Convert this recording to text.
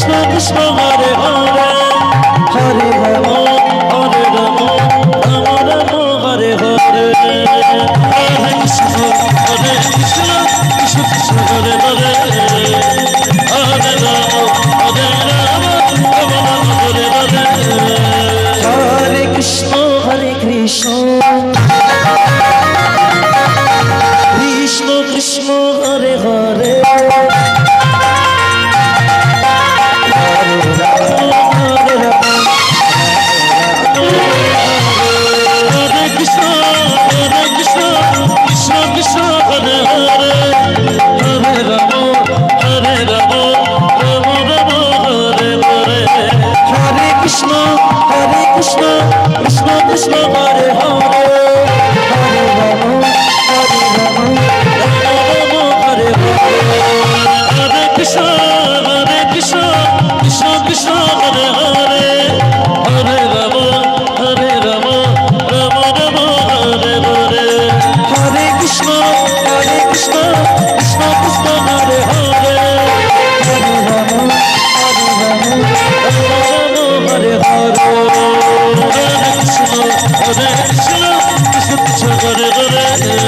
সংসারে হরে। Push my body.